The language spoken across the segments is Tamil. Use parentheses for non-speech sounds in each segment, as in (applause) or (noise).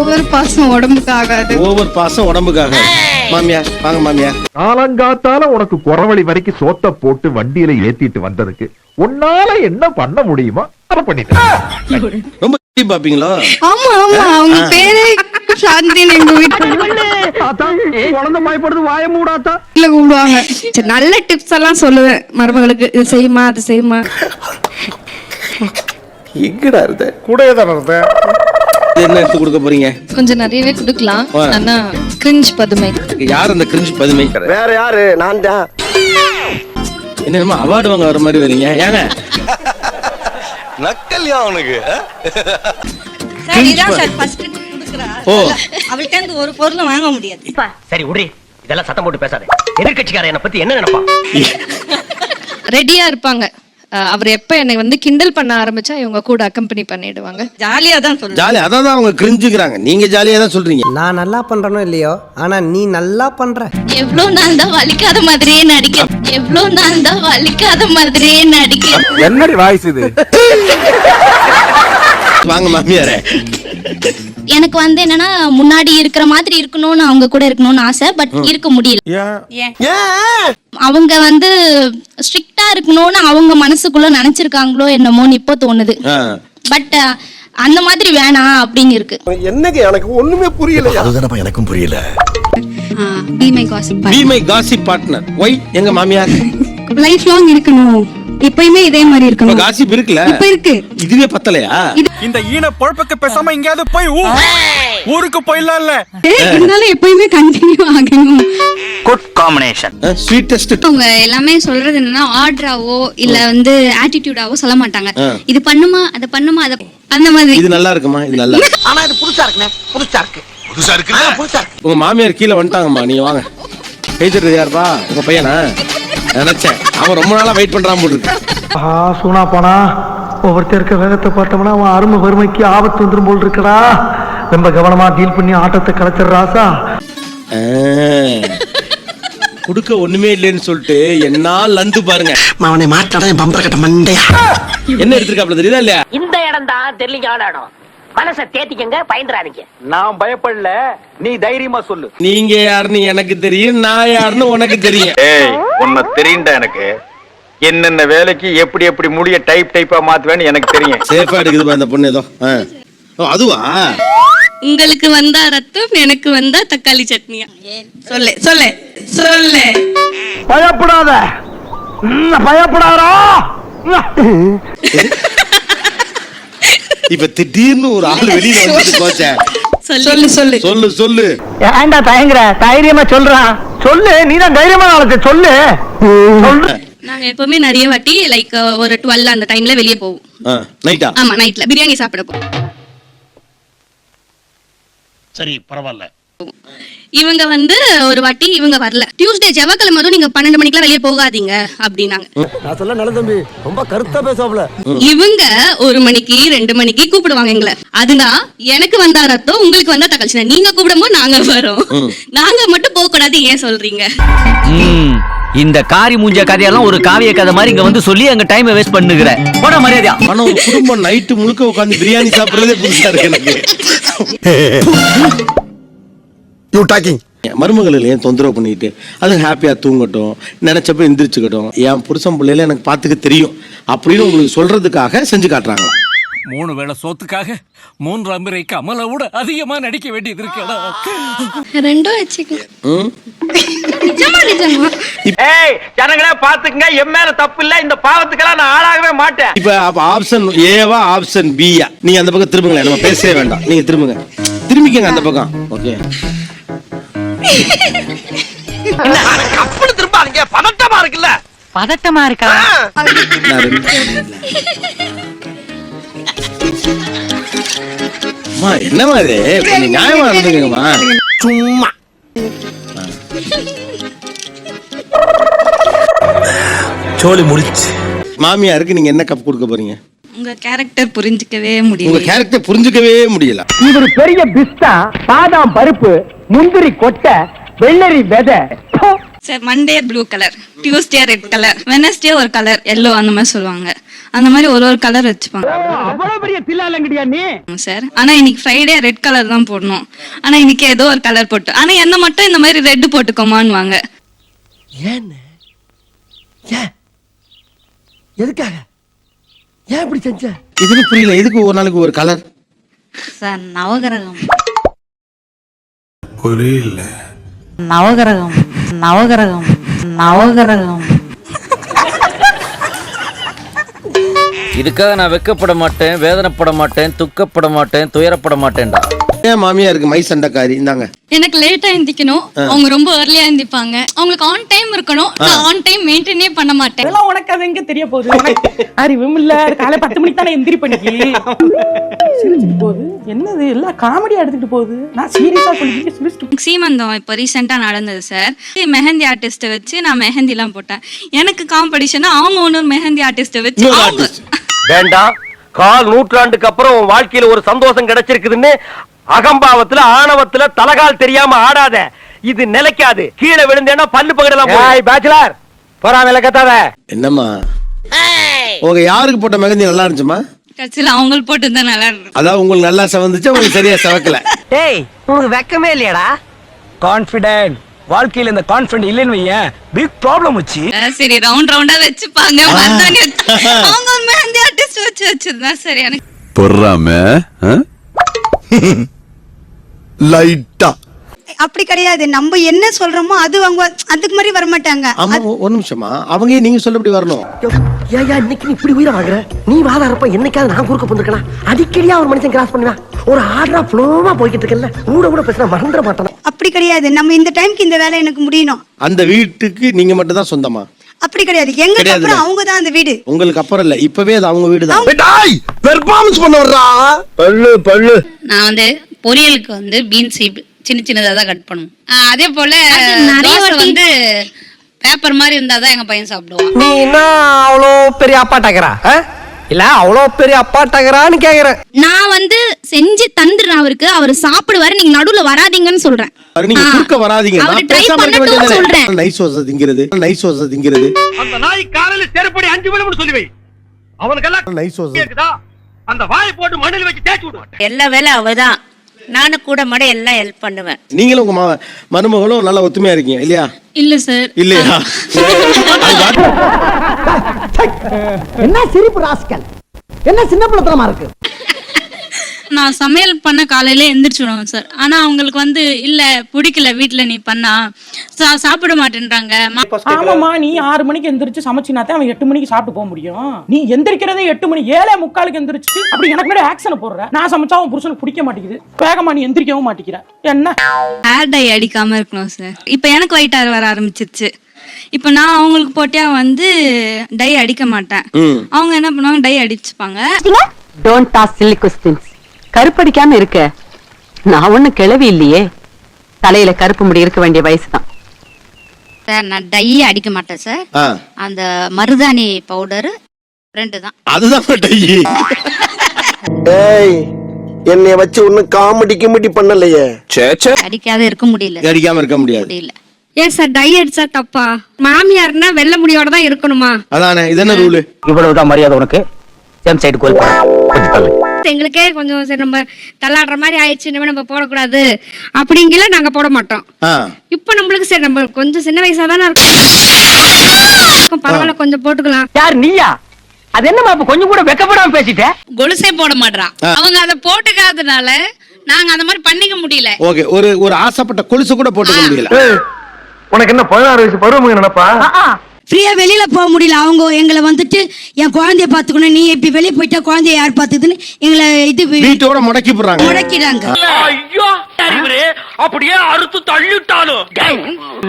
ஓவர் பாசம் உடம்புக்கு ஆகாது ஓவர் பாசம் உடம்புக்காக. மாமியார் வாங்க மாமியார். காலங்காத்தால உனக்கு குறவழி வரைக்கும் சோத்த போட்டு வண்டியில ஏத்திட்டு வந்ததுக்கு உன்னால என்ன பண்ண முடியுமோ அதை பண்ணிட்டேன் ரொம்ப பாப்பீங்களோ? ஆமா ஆமா. அவங்க பேரே சாந்தின்னு எங்க வீட்டுல குழந்தை பயப்படுது வாய மூடாத்தா? கூப்பிடுவாங்க. சரி, நல்ல டிப்ஸ் எல்லாம் சொல்லுவேன் மருமகளுக்கு. இது செய்யுமா அது செய்யுமா? எங்கடா இருந்த? கூடயே தானே இருந்தேன். என்ன எடுத்து கொடுக்க போறீங்க? கொஞ்சம் நிறையவே கொடுக்கலாம். ஆனா கிரிஞ்ச் பதுமை. யார் அந்த கிரிஞ்சு பதுமை? வேற யாரு? நான் தான். என்னமா அவார்டு வாங்க வர மாதிரி வரீங்க. ஏங்க? நக்கல்யா அவனுக்கு. சார் இதான் சார் ஃபர்ஸ்ட் கொடுக்குறா ஓ. அவள்கிட்ட இருந்து ஒரு பொருளும் வாங்க முடியாது. சரி உடி. இதெல்லாம் சத்தம் போட்டு பேசாத. எதிர்கட்சிக்காரன் என்ன பத்தி என்ன நினைப்பான்? (laughs) ரெடியா இருப்பாங்க. அவர் எப்ப என்னை வந்து கிண்டல் பண்ண ஆரம்பிச்சா இவங்க கூட அக்கம்பெனி பண்ணிடுவாங்க. ஜாலியா தான் ஜாலி அதான் தான் அவங்க கிரிஞ்சுக்கிறாங்க. நீங்க ஜாலியா தான் சொல்றீங்க. நான் நல்லா பண்றனோ இல்லையோ ஆனா நீ நல்லா பண்ற. எவ்வளவு நாள் தான் வலிக்காத மாதிரியே நடிக்க எவ்வளவு நாள் தான் வலிக்காத மாதிரியே நடிக்க. என்னடி வாய்ஸ் இது? வாங்க மாமியாரே. எனக்கு வந்து என்னன்னா முன்னாடி இருக்கிற மாதிரி இருக்கணும்னு அவங்க கூட இருக்கணும்னு ஆசை பட் இருக்க முடியல. அவங்க வந்து ஸ்ட்ரிக்டா இருக்கணும்னு அவங்க மனசுக்குள்ள நினைச்சிருக்காங்களோ என்னமோன்னு இப்போ தோணுது. பட் அந்த மாதிரி வேணாம் அப்படின்னு இருக்கு. என்னங்க எனக்கு ஒண்ணுமே புரியல அதுதானப்பா எனக்கும் புரியல. Be my gossip be my gossip partner why எங்க மாமியார்? (laughs) லைஃப் லாங் இருக்கணும். எப்பயுமே இதே மாதிரி இருக்கணும். காசிப் இருக்குல்ல இப்ப இருக்கு. இதுவே பத்தலையா? இந்த ஈன பொழப்புக்கு பேசாம எங்கேயாவது போய் ஊருக்கு போயிடலாம்ல இருந்தாலும் எப்பயுமே கண்டினியூ ஆகணும். குட் காம்பினேஷன் ஸ்வீட்டஸ்ட் அவங்க எல்லாமே சொல்றது என்னன்னா ஆர்டராவோ இல்ல வந்து ஆட்டிடியூடாவோ சொல்ல மாட்டாங்க. இது பண்ணுமா அதை பண்ணுமா அத அந்த மாதிரி. இது நல்லா இருக்குமா? இது நல்லா இருக்கு. (laughs) ஆனா இது புதுசா இருக்குண்ணே. புதுசா இருக்கு. புதுசா இருக்குல்ல புதுசா இருக்கு. உங்க மாமியார் கீழே வந்துட்டாங்கம்மா. நீங்க வாங்க. பேசுறது யாருப்பா உங்க பையனா? நினைச்சேன். அவன் ரொம்ப நாளா வெயிட் பண்றான் போட்டு ஆ சூனா போனா ஒவ்வொருத்தர் இருக்க வேகத்தை பார்த்தோம்னா அவன் அருமை வறுமைக்கு ஆபத்து வந்துரும் போல் இருக்கடா. ரொம்ப கவனமா டீல் பண்ணி ஆட்டத்தை கலைச்சிடுறாசா. கொடுக்க ஒண்ணுமே இல்லைன்னு சொல்லிட்டு என்ன லந்து பாருங்க. அவனை மாட்டாடா என் பம்பர கட்ட மண்டையா? என்ன எடுத்திருக்காப்ல தெரியுதா இல்லையா? இந்த இடம் தான் தெரியல இடம். மனசை தேத்திக்கங்க பயந்துறாதீங்க நான் பயப்படல நீ தைரியமா சொல்லு. நீங்க யாருன்னு எனக்கு தெரியும் நான் யாருன்னு உனக்கு தெரியும். ஏய் உன்னை தெரியும்டா எனக்கு. என்னென்ன வேலைக்கு எப்படி எப்படி முடிய டைப் டைப்பா மாத்துவேன்னு எனக்கு தெரியும். சேஃபா எடுக்குதுப்பா அந்த பொண்ணு ஏதோ. ஓ, அதுவா? உங்களுக்கு வந்தா ரத்தம் எனக்கு வந்தா தக்காளி சட்னியா? சொல்லு சொல்லு சொல்லு. பயப்படாத. பயப்படாதா இப்ப திடீர்னு ஒரு ஆள் வெளியில வந்துட்டு போச்சே. சொல்லு. சொல்லு சொல்லு. சொல்லு ஏன்டா தயங்குற? தைரியமா சொல்றான் சொல்லு நீதான் தைரியமா நாளைக்கு சொல்லு. சொல்லு. நாங்க எப்பவுமே நிறைய வாட்டி லைக் ஒரு டுவெல் அந்த டைம்ல வெளியே போவோம். நைட்டா ஆமா நைட்ல பிரியாணி சாப்பிட போவோம் சரி பரவாயில்ல. இவங்க வந்து ஒரு வாட்டி இவங்க வரல. டியூஸ்டே செவ்வாய்க்கிழமை அதுவும் நீங்க பன்னெண்டு மணிக்கெல்லாம் வெளியே போகாதீங்க அப்படின்னாங்க. நான் சொல்ல நல்ல தம்பி ரொம்ப கருத்தா பேசுவாப்ல. இவங்க ஒரு மணிக்கு ரெண்டு மணிக்கு கூப்பிடுவாங்க எங்களை. அதுதான் எனக்கு வந்தா ரத்தம் உங்களுக்கு வந்தா சட்னி. நீங்க கூப்பிடும்போது நாங்க வரோம். நாங்க மட்டும் போக கூடாது ஏன் சொல்றீங்க? இந்த காரி மூஞ்ச கதையெல்லாம் ஒரு காவிய கதை மாதிரி இங்க வந்து சொல்லி அங்க டைம் வேஸ்ட் பண்ணுகிற போட மரியாதையா. ஆனா குடும்பம் நைட்டு முழுக்க உட்காந்து பிரியாணி சாப்பிடுறதே புதுசா இருக்கு எனக்கு. (laughs) யூ டாக்கிங் மருமகள் ஏன் தொந்தரவு பண்ணிட்டு அது ஹாப்பியா தூங்கட்டும் நினைச்சப்ப எந்திரிச்சுக்கட்டும் என் புருஷன் பிள்ளையில எனக்கு பாத்துக்க தெரியும் அப்படின்னு உங்களுக்கு சொல்றதுக்காக செஞ்சு காட்டுறாங்க மூணு வேளை சோத்துக்காக மூன்றாம் பிறைக்கு அமலை விட அதிகமா நடிக்க வேண்டியது இருக்கடா ரெண்டும் ஜனங்களே பாத்துக்கங்க என் மேல தப்பு இல்ல இந்த பாவத்துக்கெல்லாம் நான் ஆளாகவே மாட்டேன். இப்ப ஆப்ஷன் ஏவா ஆப்ஷன் பியா நீங்க அந்த பக்கம் திரும்புங்களேன் நம்ம பேசவே வேண்டாம். நீங்க திரும்புங்க. திரும்பிக்கங்க அந்த பக்கம். ஓகே கப்பல் திரும்பாதீங்க பதட்டமா இருக்குல்ல பதட்டமா இருக்கா என்னம்மா இது? நியாயமா இருந்துங்கம்மா சும்மா. சோலி முடிச்சு. மாமியாருக்கு நீங்க என்ன கப் கொடுக்க போறீங்க? உங்க கேரக்டர் புரிஞ்சுக்கவே உங்க முடியல கேரக்டர் புரிஞ்சுக்கவே முடியல. இவர் பெரிய பிஸ்தா பாதாம் பருப்பு முந்திரி கொட்டை வெள்ளரி விதை. Sir Monday blue colour Tuesday red colour Wednesday ஒரு கலர் எல்லோ அந்த மாதிரி சொல்லுவாங்க. அந்த மாதிரி ஒரு ஒரு கலர் வச்சுப்பாங்க. அவ்வளவு பெரிய தில்லாலங்கடியா நீ? சார் ஆனா இன்னைக்கு ஃப்ரைடே ரெட் கலர் தான் போடணும். ஆனா இன்னைக்கு ஏதோ ஒரு கலர் போட்டு ஆனா என்ன மட்டும் இந்த மாதிரி ரெட் போட்டுக்கோமான்னு ஏன்? எதுக்காக? ஏன் இப்படி செஞ்ச? இதுக்கு புரியல எதுக்கு ஒரு நாளைக்கு ஒரு கலர் சார் நவகிரகம். புரியல நவகிரகம் நவகிரகம் நவகிரகம். இதுக்காக நான் வெக்கப்பட மாட்டேன் வேதனைப்பட மாட்டேன் துக்கப்பட மாட்டேன் துயரப்பட மாட்டேன்டா. ஏன் மாமியா இருக்கு மை சண்டைக்காரி. இந்தாங்க. எனக்கு லேட்டா எந்திக்கணும். அவங்க ரொம்ப ஏர்லியா எந்திப்பாங்க. அவங்களுக்கு ஆன் டைம் இருக்கணும். நான் ஆன் டைம் மெயின்டைனே பண்ண மாட்டேன். அதெல்லாம் உனக்கு அது எங்க தெரிய போகுது? உனக்கு அறிவும் இல்ல. காலை பத்து மணிக்கு தானே எந்திரி பண்ணிக்கி சிரிச்சுட்டு போகுது. என்னது? எல்லாம் காமெடியா எடுத்துட்டு போகுது. நான் சீரியஸா சொல்லி சிரிச்சுட்டு சீமந்தம் இப்போ ரீசெண்டா நடந்தது சார் மெஹந்தி ஆர்டிஸ்ட்டை வச்சு நான் மெஹந்திலாம் போட்டேன். எனக்கு காம்படிஷனா அவங்க இன்னொரு மெஹந்தி ஆர்டிஸ்ட்டை வச்சு அவங்க. வேண்டாம். கால் நூற்றாண்டுக்கு அப்புறம் உன் வாழ்க்கையில ஒரு சந்தோஷம் கிடைச்சிருக்குதுன்னு அகம்பாவத்துல ஆணவத்துல தலகால் தெரியாம ஆடாத. இது நிலைக்காது. கீழே விழுந்தேன்னா பல்லு பகடலாம் பேச்சுலர் போறா வேலை கத்தாத. என்னம்மா? உங்க யாருக்கு போட்ட மெகந்தி நல்லா இருந்துச்சுமா கட்சியில் அவங்களுக்கு போட்டு தான் நல்லா இருந்தது அதாவது உங்களுக்கு நல்லா செவந்துச்சு உங்களுக்கு சரியா செவக்கல. டேய் உனக்கு வெக்கமே இல்லையாடா. கான்ஃபிடென்ட் வாழ்க்கையில இந்த கான்ஃபிடென்ட் இல்லைன்னு வையேன். பிக் ப்ராப்ளம் வச்சு சரி ரவுண்ட் ரவுண்டா வச்சுப்பாங்க. மருதாணி வச்சு அவங்க ஒரு மெஹந்தி ஆர்டிஸ்ட் வச்சு வச்சிருந்தா சரி. எனக்கு பொறாம லைட்டா. அப்படி கிடையாது. நம்ம என்ன சொல்றோமோ அது அவங்க அதுக்கு மாதிரி வர மாட்டாங்க ஆமா ஒரு நிமிஷமா அவங்க நீங்க சொல்லபடி வரணும்? ஏயா இன்னைக்கு நீ இப்படி உயிரை வாங்குற நீ வாழ இருப்ப என்னைக்காவது நான் குறுக்க போந்துருக்கனா அடிக்கடியா ஒரு மனுஷன் கிராஸ் பண்ணுவா ஒரு ஆர்டரா ஃப்ளோவா போய்கிட்டு இருக்கல கூட கூட பேசினா மறந்துட மாட்டானா. அப்படி கிடையாது. நம்ம இந்த டைம்க்கு இந்த வேலை எனக்கு முடியணும். அந்த வீட்டுக்கு நீங்க மட்டும் தான் சொந்தமா? அப்படி கிடையாது. எங்களுக்கு கிடையாதுல்ல. அப்புறம் அவங்க தான் அந்த வீடு. உங்களுக்கு அப்புறம் இல்ல. இப்பவே அது அவங்க வீடு தான் டாய்! பெர்ஃபார்மன்ஸ் பண்ண வர்றா பல்லு பல்லு. நான் வந்து பொரியலுக்கு வந்து பீன்ஸ் சின்ன சின்னதா தான் கட் பண்ணுவோம். ஆஹ் அதே போல நிறைய தோசை வந்து பேப்பர் மாதிரி இருந்தா தான் எங்க பையன் சாப்பிடுவான். நீ என்ன அவ்வளோ பெரிய அப்பாட்டாக்கிறா இல்ல அவ்வளோ பெரிய அப்பாட்டாக்கிறான்னு கேக்குறேன். நான் வந்து செஞ்சு தந்துடுறேன் அவருக்கு. அவர் சாப்பிடுவாரு. நீங்க நடுவுல வராதீங்கன்னு சொல்றேன். நீங்க. குறுக்க வராதீங்க. அவரு பண்ணட்டும் சொல்றேன். நைஸ் திங்கிறது திங்கிறது. அந்த நாய் காலையில செருப்படி அஞ்சு விழும்னு சொல்லி வை. அவனுக்கெல்லாம் நைஸ் வசதி கேக்குதா அந்த வாயை போட்டு மண்ணில் வச்சு தேய்ச்சி விடு. எல்லா வேலை அவதான். நானும் கூட மாட எல்லாம் ஹெல்ப் பண்ணுவேன். நீங்களும் உங்க மருமகளும் நல்லா ஒத்துமையா இருக்கீங்க இல்லையா? இல்ல சார் இல்லையா? (laughs) என்ன சிரிப்பு ராஸ்கல்? என்ன சின்ன பிள்ளைத்தனமா இருக்கு? நான் சமையல் பண்ண காலையில எந்திரிச்சுடுவேன் சார். ஆனா அவங்களுக்கு வந்து இல்ல பிடிக்கல வீட்ல நீ பண்ணா. சா- சாப்பிட மாட்டேன்றாங்க. ஆமாமா நீ ஆறு மணிக்கு எந்திரிச்சு சமைச்சினாத்தான் அவன் எட்டு மணிக்கு சாப்பிட்டு போக முடியும். நீ எந்திரிக்கிறதே எட்டு மணி ஏழே முக்காலுக்கு எந்திரிச்சு அப்படி எனக்கு மேலே ஆக்ஷனை போடுற. நான் சமைச்சா அவன் புருஷனுக்கு பிடிக்க மாட்டேங்குது. வேகமா நீ எந்திரிக்கவும் மாட்டேங்கிற. என்ன? ஹேர் டை அடிக்காம இருக்கணும் சார் இப்போ எனக்கு ஒயிட் ஹேர் வர ஆரம்பிச்சிருச்சு. இப்போ நான் அவங்களுக்கு போட்டியா வந்து டை அடிக்க மாட்டேன். அவங்க என்ன பண்ணுவாங்க? டை அடிச்சுப்பாங்க. டோன்ட் டாஸ் சில்லி கொஸ்டின்ஸ் கருப்படிக்காம இருக்க. நான் ஒண்ணும் கிளவி இல்லையே. தலையில கருப்பு முடி இருக்க வேண்டிய வயசு தான் சார் நான் டை அடிக்க மாட்டேன் சார். அந்த மருதாணி பவுடர் ரெண்டு தான் அதுதான் டை. என்னைய வச்சு ஒன்னும் காமெடி கிமெடி பண்ணலையே. அடிக்காத இருக்க முடியல. அடிக்காம இருக்க முடியாது. முடியல. ஏன் சார் டை அடிச்சா தப்பா. மாமியார்னா வெள்ளை முடியோட தான் இருக்கணுமா? அதானே இது என்ன ரூலு இவ்வளவுதான் மரியாதை உனக்கு? சேம் சைடு கோல் எங்களுக்கே கொஞ்சம் சரி நம்ம தள்ளாடுற மாதிரி ஆயிடுச்சு இனிமே நம்ம போடக்கூடாது. அப்படிங்கல நாங்க போட மாட்டோம். இப்போ நம்மளுக்கு சரி நம்ம கொஞ்சம் சின்ன வயசா தானே இருக்கும். பரவாயில்ல கொஞ்சம் போட்டுக்கலாம். யார் நீயா? அது என்னமா இப்ப கொஞ்சம் கூட வெக்கப்படாம பேசிட்ட? கொலுசே போட மாட்றான் அவங்க அதை போட்டுக்காதனால நாங்க அந்த மாதிரி பண்ணிக்க முடியல. ஓகே ஒரு ஒரு ஆசைப்பட்ட கொலுசு கூட போட்டுக்க முடியல. உனக்கு என்ன பதினாறு வயசு பருவம் நினைப்பா? ஃப்ரீயா வெளியில போக முடியல. அவங்க எங்களை வந்துட்டு என் குழந்தைய பாத்துக்கணும் நீ இப்படி வெளியே போயிட்டா குழந்தைய யார் பாத்துக்குதுன்னு எங்களை இது வீட்டோட முடக்கி போடுறாங்க அறிவுரே. அப்படியே அறுத்து தள்ளிட்டாலும்.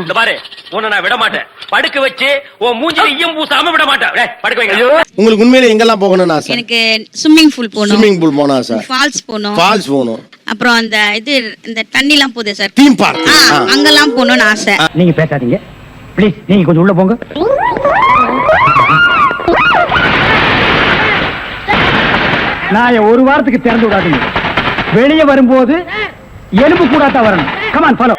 இந்த பாரு. உன்னை நான் விட மாட்டேன். படுக்க வச்சு உன் மூஞ்சில ஈயம் பூசாம விட மாட்டேன். டேய், படுக்க வைங்க. உங்களுக்கு உண்மையில எங்கெல்லாம் போகணும்னு ஆசை? எனக்கு ஸ்விம்மிங் பூல் போகணும். ஸ்விம்மிங் பூல் போன ஆசை. ஃபால்ஸ் போகணும். ஃபால்ஸ் போகணும். அப்புறம் அந்த இது இந்த தண்ணிலாம் போகுது சார் தீம் பார்க் அங்கெல்லாம் போகணும்னு ஆசை. நீங்க பேசாதீங்க. ப்ளீஸ் நீங்க கொஞ்சம் உள்ள போங்க. நான் ஒரு வாரத்துக்கு திறந்து விடாதீங்க. வெளியே வரும்போது எலும்பு கூடாத்தான் வரணும். Come on follow